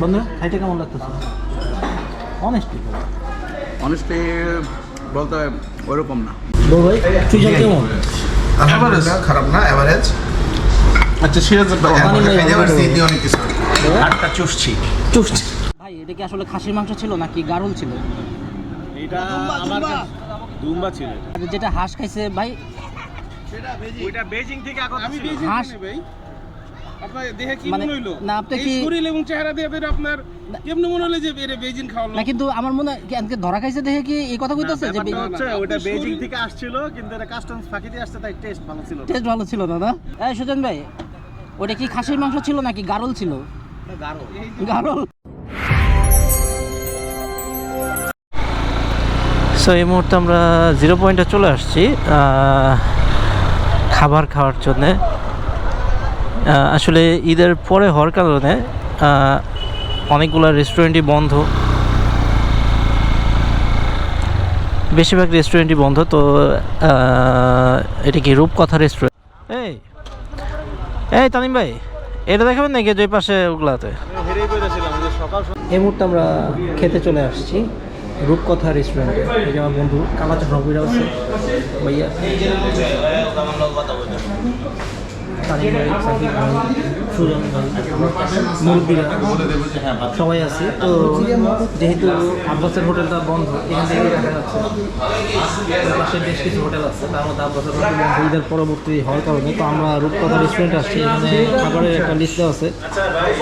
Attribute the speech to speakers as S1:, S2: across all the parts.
S1: বন্ধুরা খাইতে কেমন লাগতেছে? অনেস্টলি
S2: অনেস্টলি বলতে ওরকম না।
S1: বউ ভাই চুইঝাল কেমন?
S3: আলহামদুলিল্লাহ খারাপ না এভারেজ
S2: আচ্ছা
S1: আমাদের।
S3: ইতি অনেক কিছু।
S2: চুষছি।
S1: ভাই এটা কি আসলে খাসির মাংস ছিল নাকি গারল ছিল?
S4: এটা আমার দুম্বা। ছিল এটা।
S1: আর যেটা হাঁস খাইছে ভাই।
S4: ওইটা বেজিং থেকে আগত আমি
S1: হাঁস
S4: ভাই। আপনার দেহে কি
S1: মানে-
S4: মনে হইল?
S1: না, আপনি কি-
S4: শরীর এবং চেহারা দিয়ে আপনার কেমনে মনে হলো যে এরে বেজিং খাওয়ালো
S1: না কিন্তু আমার মনে আজকে ধরা খাইছে দেখে কি? এই কথা কইতাছে যে
S4: হচ্ছে ওটা
S5: বেজিং থেকে আসছিল কিন্তু এটা কাস্টমস ফাঁকি দিয়ে আসছে তাই টেস্ট ভালো ছিল
S1: টেস্ট ভালো ছিল না না? এই সুজন ভাই ওটা কি খাসির মাংস ছিল নাকি গারল ছিল? গারল। সো এই মুহূর্তে আমরা জিরো পয়েন্টে চলে আসছি আহ, খাবার খাওয়ার জন্যে। আসলে ঈদের পরে হওয়ার কারণে অনেকগুলো রেস্টুরেন্টই বন্ধ। বেশিরভাগ রেস্টুরেন্টই বন্ধ, তো এটা কি রূপকথা রেস্টুরেন্ট এই এই তানিম ভাই, এটা দেখাবেন নাকি যে পাশে ওগুলাতে? এই মুহূর্তে আমরা খেতে চলে আসছি রূপকথা রেস্টুরেন্টে এই যে আমার বন্ধু কালাচা রবিরা আছে। ভাইয়া। সবাই আছে। তো যেহেতু আব্বাসের হোটেলটা বন্ধ, এখান থেকে দেখা যাচ্ছে বেশ কিছু হোটেল আছে। তার মধ্যে আব্বাসের হোটেল বন্ধুদের পরবর্তী হওয়ার কারণে। তো আমরা রূপকথা রেস্টুরেন্ট আসছি, এখানে খাবারের একটা লিস্ট আছে।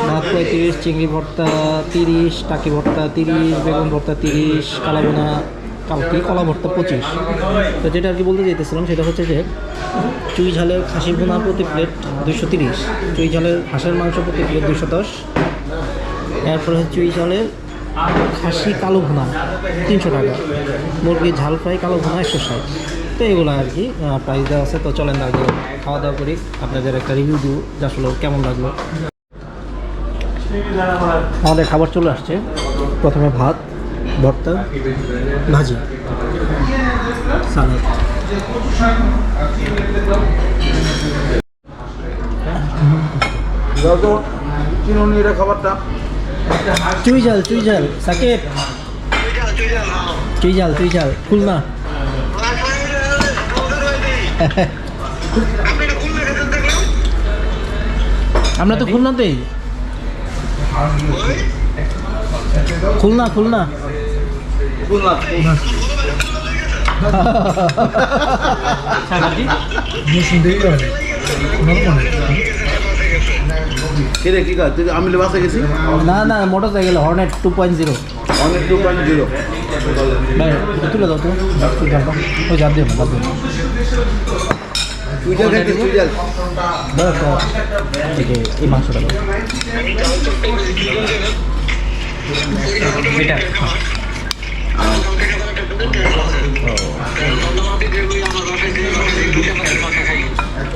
S1: ভাত পঁয়ত্রিশ চিংড়ি ভর্তা তিরিশ, টাকি ভর্তা তিরিশ, বেগুন ভর্তা তিরিশ কালাবোনা কালকি কলা ভর্তা পঁচিশ। তো যেটা আর কি বলতে চাইতেছিলাম সেটা হচ্ছে যে, চুই ঝালের খাসি ভুনা প্রতি প্লেট দুইশো তিরিশ। চুই ঝালের হাঁসের মাংস প্রতি প্লেট দুইশো দশ। এরপরে হচ্ছে চুই ঝালের খাসি কালো ভুনা তিনশো টাকা। মুরগি ঝাল ফ্রাই কালো ভুনা একশো ষাট। তো এগুলো আর কি প্রাইস দেওয়া আছে। তো চলেন আগে খাওয়া দাওয়া করি। আপনাদের একটা রিভিউ দিও যে আসলে কেমন লাগল। আমাদের খাবার চলে আসছে। প্রথমে ভাত ভর্তা ভাজি। সালাদ।
S2: চিনুনির খাবারটা?
S1: চুই ঝাল চুই ঝাল সাকিব। চুই ঝাল চুই খুলনা। আমরা তো খুলনাতেই। খুলনা খুলনা। না না motor cycle Hornet two point zero
S2: two point
S1: তুলে দাও ওই এই মাংসটা এটা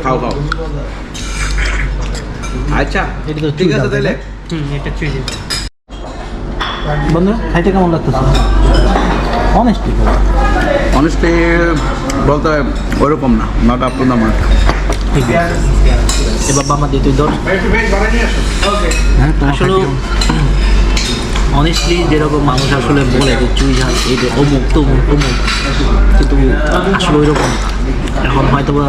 S2: খাও খাও। আচ্ছা ঠিক আছে তাহলে।
S1: এটা চুই ঝাল। বন্ধুরা খাইতে কেমন লাগতেছে? অনেস্টলি
S2: অনেস্টলি বলতে ওরকম না not up to the mark
S1: ঠিক আছে। এবার বাবা দিয়ে তুই ধর। আসলে অনেস্টলি যেরকম মানুষ আসলে বলে যে চুই ঝাল, এই যে অমুক, তমুক অমুক কিন্তু আসলে ওই রকম এখন হয়তো বা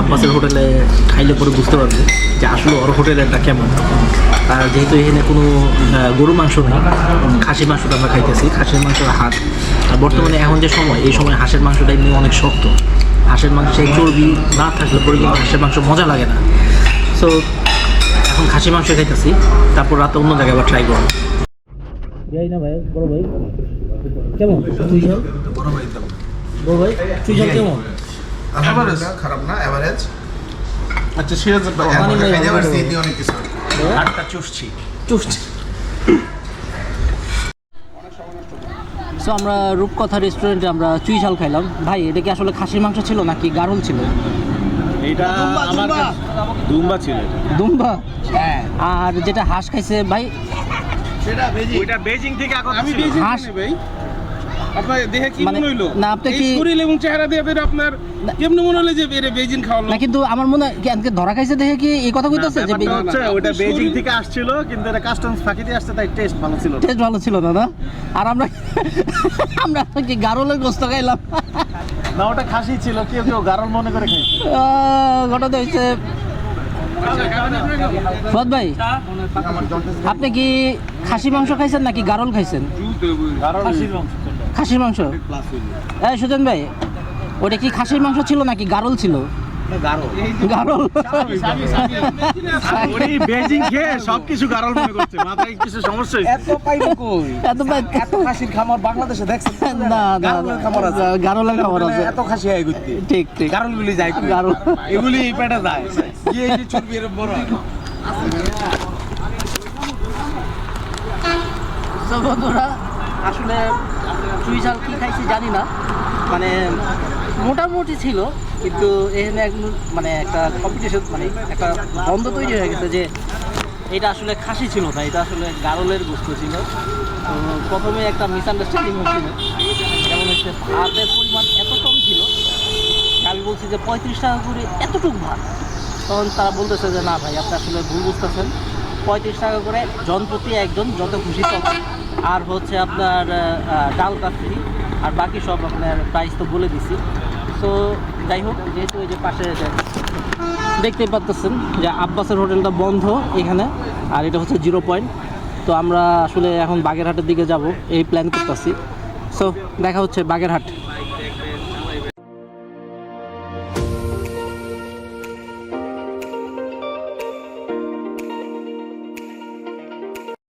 S1: আব্বাসের হোটেলে খাইলে পরে বুঝতে পারবে যে আসলে ওর হোটেলেরটা কেমন। আর যেহেতু এখানে কোনো গরু মাংস নেই, খাসির মাংসটা আমরা খাইতেছি, খাসির মাংসের হাত আর বর্তমানে এখন যে সময়, এই সময় হাঁসের মাংসটা এমনি অনেক শক্ত। হাঁসের মাংসে চর্বি না থাকলে পরে কিন্তু হাঁসের মাংস মজা লাগে না। সো এখন খাসি মাংস খাইতেছি, তারপর রাতে অন্য জায়গায় আবার ট্রাই করব। ভাই না ভাই বড় ভাই। কেমন? বড় ভাই কেমন?
S3: আলহামদুলিল্লাহ খারাপ না এভারেজ
S2: আচ্ছা
S3: পারছি অনেক কিছু
S2: হাতটা চুষছি।
S1: চুষ্ট সো আমরা রূপকথা রেস্টুরেন্টে আমরা চুই ঝাল খাইলাম। ভাই এটা কি আসলে খাসির মাংস ছিল নাকি গারল ছিল?
S4: এটা আমার দুম্বা। ছিল।
S1: দুম্বা? আর যেটা হাঁস খাইছে ভাই
S4: ওইটা বেজিং থেকে আগত আমি বেজিং
S1: হাঁস-
S4: ভাই। আপনার দেখে কি
S1: মানে-
S4: মনে হইল?
S1: না, আপনি কি-
S4: শরীর এবং চেহারা দিয়ে বের আপনার কেমনে মনে হলো যে এর বেজিং খাওয়ালো?
S1: না কিন্তু আমার মনে হয় আজকে ধরা খাইছে দেখে কি? এই কথা কইতাছে যে
S5: ব্যাপারটা হচ্ছে ওটা বেজিং থেকে আসছিল কিন্তু এটা কাস্টমস ফাঁকি দিয়ে আসছে তাই টেস্ট ভালো ছিল
S1: টেস্ট ভালো ছিল না না? আর আমরা আমরা কি গারলের গোস্ত খাইলাম?
S5: না ওটা খাসি ছিল কেউ কেউ গারল মনে করে খাইছে।
S1: ঘটনা ভাই আপনি কি খাসি মাংস খাইছেন নাকি গারল খাইছেন? খাসির মাংস? এই সুজন ভাই ওটা কি খাসির মাংস ছিল নাকি গারল ছিল?
S5: গারল।
S1: গারল
S5: ওই বেজিং খেয়ে সবকিছু গারল মনে করছে মাথায় কিছু সমস্যা
S4: এত পাইবো কই?
S1: এত ভাই-
S4: এত খাসির খামার বাংলাদেশে দেখছেন?
S1: না না
S4: খামার আছে।
S1: গারলের খাবার আছে।
S4: এত খাসি হয় ঘুরতে
S1: ঠিক ঠিক।
S4: গারলগুলি যায়
S1: গারল।
S4: এগুলি পেটে যায়।
S1: আসলে চুই কি খাইছি জানি না। মানে মোটামুটি ছিল, কিন্তু এখানে মানে একটা কম্পিটিশন মানে একটা দ্বন্দ্ব তৈরি হয়ে গেছে যে এটা আসলে খাসি ছিল না, এটা আসলে গারলের গোস্ত ছিল। তো প্রথমে একটা মিসআন্ডারস্ট্যান্ডিং হচ্ছিল যেমন হচ্ছে ভাতের পরিমাণ এত কম ছিল। আমি বলছি যে পঁয়ত্রিশ টাকা করে এতটুকু ভাত। তখন তারা বলতেছে যে, না ভাই, আপনি আসলে ভুল বুঝতেছেন। পঁয়ত্রিশ টাকা করে জনপ্রতি একজন যত খুশি তত আর হচ্ছে আপনার ডালটা ফ্রি আর বাকি সব আপনার প্রাইস তো বলে দিছি। তো যাই হোক, যেহেতু এই যে পাশে দেখতেই পাচ্তেছেন যে আব্বাসের হোটেলটা বন্ধ এখানে, আর এটা হচ্ছে জিরো পয়েন্ট তো আমরা আসলে এখন বাগেরহাটের দিকে যাব, এই প্ল্যান করতেছি। সো দেখা হচ্ছে বাগেরহাট।